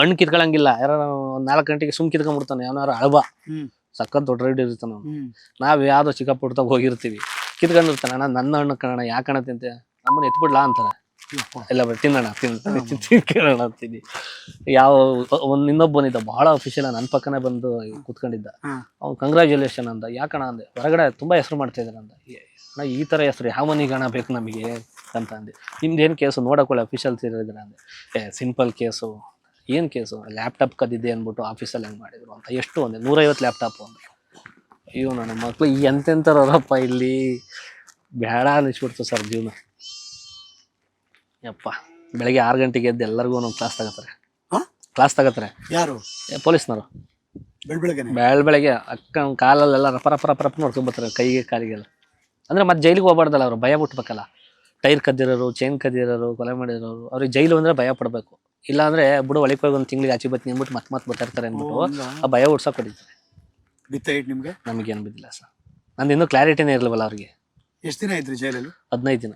ಹಣ್ಣು ಕಿತ್ಕೊಳಂಗಿಲ್ಲ. ಯಾರೋ ನಾಲ್ಕು ಗಂಟೆಗೆ ಸುಮ್ ಕಿತ್ಕೊಂಡ್ಬಿಡ್ತಾನೆ. ಯಾವನಾರು ಅಳಬ. ಸಖತ್ ದೊಡ್ಡ ರೈಡ್ ಇರ್ತಾನೆ ಅವ್ನು ನಾವ್ ಯಾವ್ದೋ ಚಿಕ್ಕ ಪುಟ್ಟದಾಗ ಹೋಗಿರ್ತೀವಿ. ಕಿತ್ಕೊಂಡಿರ್ತಾನೆ. ಅಣ್ಣ ನನ್ನ ಹಣ್ಣು ಕಣ ಯಾಕೆ ಕಾಣತ್ತೆ ಅಂತ? ನಮ್ಮನ್ನ ಎತ್ಬಿಡ್ಲಾ ಅಂತಾರೆ. ಎಲ್ಲ ಬರ್ ತಿನ್ನೋಣ ತಿನ್ನ ತಿನ್ಕೊಳ್ಳೋಣ ಅಂತೀನಿ. ಯಾವ ಒಂದ್ ಇನ್ನೊಬ್ಬನಿದ್ದ ಬಹಳ ಅಫಿಷಿಯಲ್ ನನ್ನ ಪಕ್ಕನೆ ಬಂದು ಕುತ್ಕೊಂಡಿದ್ದ. ಅವ್ನು ಕಂಗ್ರ್ಯಾಚುಲೇಷನ್ ಅಂದ. ಯಾಕಣ ಅಂದೆ? ಹೊರಗಡೆ ತುಂಬಾ ಹೆಸರು ಮಾಡ್ತಾ ಇದ್ದಾರೆ ಅಂದ. ಅಣ್ಣ ಈ ತರ ಹೆಸರು ಯಾವ ಮನಿಗೆ ಹಣ ಬೇಕು ನಮಗೆ? ಅಂತ ಅಂದೆ. ನಿಮ್ದೇನು ಕೇಸು? ನೋಡಕೊಳ್ಳಿ ಅಫಿಷಿಯಲ್ಸ್ ಇರೋದಿಲ್ಲ ಅಂದೆ. ಏ ಸಿಂಪಲ್ ಕೇಸು. ಏನು ಕೇಸು? ಲ್ಯಾಪ್ಟಾಪ್ ಕದ್ದಿದ್ದೆ ಅಂದ್ಬಿಟ್ಟು ಆಫೀಸಲ್ಲಿ ಹೆಂಗೆ ಮಾಡಿದ್ರು ಅಂತ. ಎಷ್ಟು ಒಂದೆ? ನೂರೈವತ್ತು ಲ್ಯಾಪ್ಟಾಪ್ ಅಂತ ಅಯ್ಯೋ ನನ್ನ ಮಕ್ಳು ಎಂತೆಂಥರಪ್ಪ ಇಲ್ಲಿ. ಬೇಡ ಅನ್ನಿಸ್ಬಿಡ್ತು ಸರ್ ಜೀವನ. ಯಪ್ಪ ಬೆಳಗ್ಗೆ ಆರು ಗಂಟೆಗೆ ಎದ್ದು ಎಲ್ಲರಿಗೂ ಒಂದೊಂದು ಕ್ಲಾಸ್ ತಗೋತಾರೆ? ಕ್ಲಾಸ್ ತಗೋತಾರೆ. ಯಾರು? ಪೊಲೀಸ್ನವರು. ಬೆಳ್ ಬೆಳ ಬೆಳಗ್ಗೆ ಅಕ್ಕ ಕಾಲಲ್ಲೆಲ್ಲ ರಪ ರಪ ರಪ ರಪ್ಪ ನೋಡ್ಕೊಂಬರ್ತಾರೆ ಕೈಗೆ ಕಾಲಿಗೆಲ್ಲ. ಅಂದ್ರೆ ಮತ್ತೆ ಜೈಲಿಗೆ ಹೋಗ್ಬಾರ್ದಲ್ಲ ಅವ್ರು ಭಯ ಬಿಟ್ಬೇಕಲ್ಲ ಟೈರ್ ಕದ್ದಿರೋರು ಚೈನ್ ಕದ್ದಿರೋರು ಕೊಲೆ ಮಾಡಿರೋರು ಅವ್ರಿಗೆ ಜೈಲು ಅಂದರೆ ಭಯ ಪಡಬೇಕು. ಇಲ್ಲ ಅಂದ್ರೆ ಬಿಡು ಒಳಗೆ ಹೋಗಿ ಒಂದು ತಿಂಗಳಿಗೆ ಆಚೆ ಬತ್ತೀನಿ ಅಂದ್ಬಿಟ್ಟು ಮತ್ತೆ ಮತ್ತೆ ಬರ್ತಾರೆ ಅಂದ್ಬಿಟ್ಟು ಆ ಭಯ ಉಡ್ಸೋಕೆ ಹೊಡಿತಾರೆ. ಬಿತ್ತಾಯ್ತು ನಿಮ್ಗೆ? ನಮಗೇನು ಬಿದ್ದಿಲ್ಲ ಸರ್. ನಂದು ಇನ್ನೂ ಕ್ಲಾರಿಟಿನೇ ಇರಲಿಲ್ಲ ಅವ್ರಿಗೆ. ಎಷ್ಟು ದಿನ ಇದ್ರಿ ಜೈಲಲ್ಲಿ ಹದಿನೈದು ದಿನ.